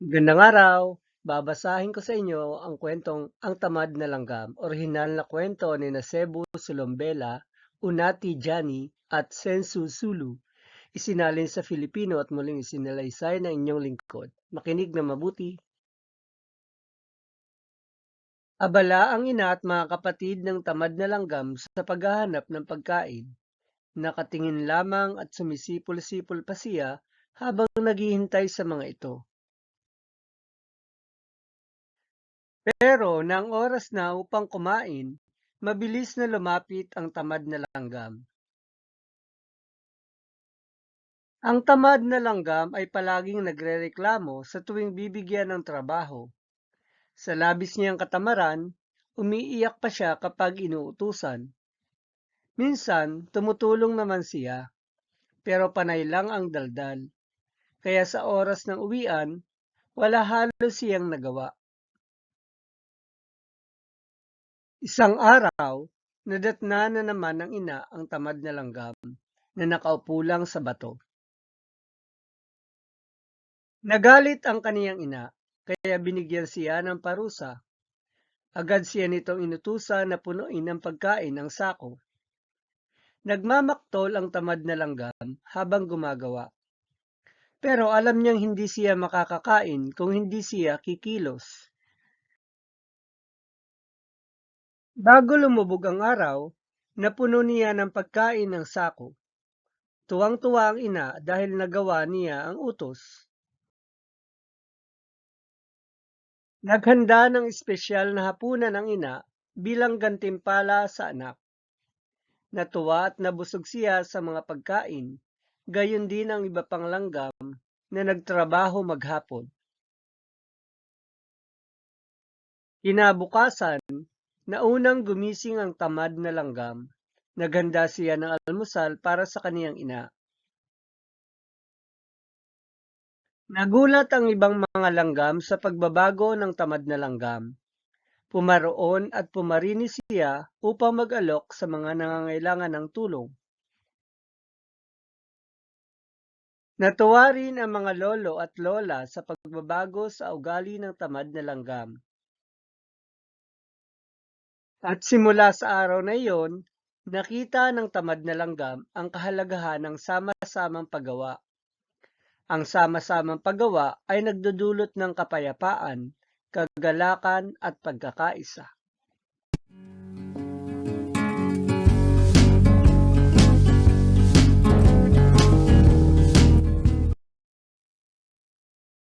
Magandang araw! Babasahin ko sa inyo ang kwentong Ang Tamad na Langgam, orihinal na kwento ni Cebu Solombela, Unati Jani at Sensu Sulu. Isinalin sa Filipino at muling isinalaysay ng inyong lingkod. Makinig na mabuti. Abala ang ina at mga kapatid ng tamad na langgam sa paghahanap ng pagkain. Nakatingin lamang at sumisipol-sipol pa siya habang naghihintay sa mga ito. Pero nang oras na upang kumain, mabilis na lumapit ang tamad na langgam. Ang tamad na langgam ay palaging nagrereklamo sa tuwing bibigyan ng trabaho. Sa labis niyang katamaran, umiiyak pa siya kapag inuutusan. Minsan, tumutulong naman siya, pero panay lang ang daldal. Kaya sa oras ng uwian, wala halos siyang nagawa. Isang araw, nadatna na naman ng ina ang tamad na langgam na nakaupo lang sa bato. Nagalit ang kaniyang ina, kaya binigyan siya ng parusa. Agad siya nitong inutusan na punuin ng pagkain ang sako. Nagmamaktol ang tamad na langgam habang gumagawa. Pero alam niyang hindi siya makakakain kung hindi siya kikilos. Bago lumubog ang araw, napuno niya ng pagkain ng sako. Tuwang-tuwa ang ina dahil nagawa niya ang utos. Naghanda ng espesyal na hapunan ang ina bilang gantimpala sa anak. Natuwa at nabusog siya sa mga pagkain, gayon din ang iba pang langgam na nagtrabaho maghapon. Kinabukasan, naunang gumising ang tamad na langgam. Naghanda siya ng almusal para sa kaniyang ina. Nagulat ang ibang mga langgam sa pagbabago ng tamad na langgam. Pumaroon at pumarini siya upang mag-alok sa mga nangangailangan ng tulong. Natuwa rin ang mga lolo at lola sa pagbabago sa ugali ng tamad na langgam. At simula sa araw na iyon, nakita ng tamad na langgam ang kahalagahan ng sama-samang paggawa. Ang sama-samang paggawa ay nagdudulot ng kapayapaan, kagalakan at pagkakaisa.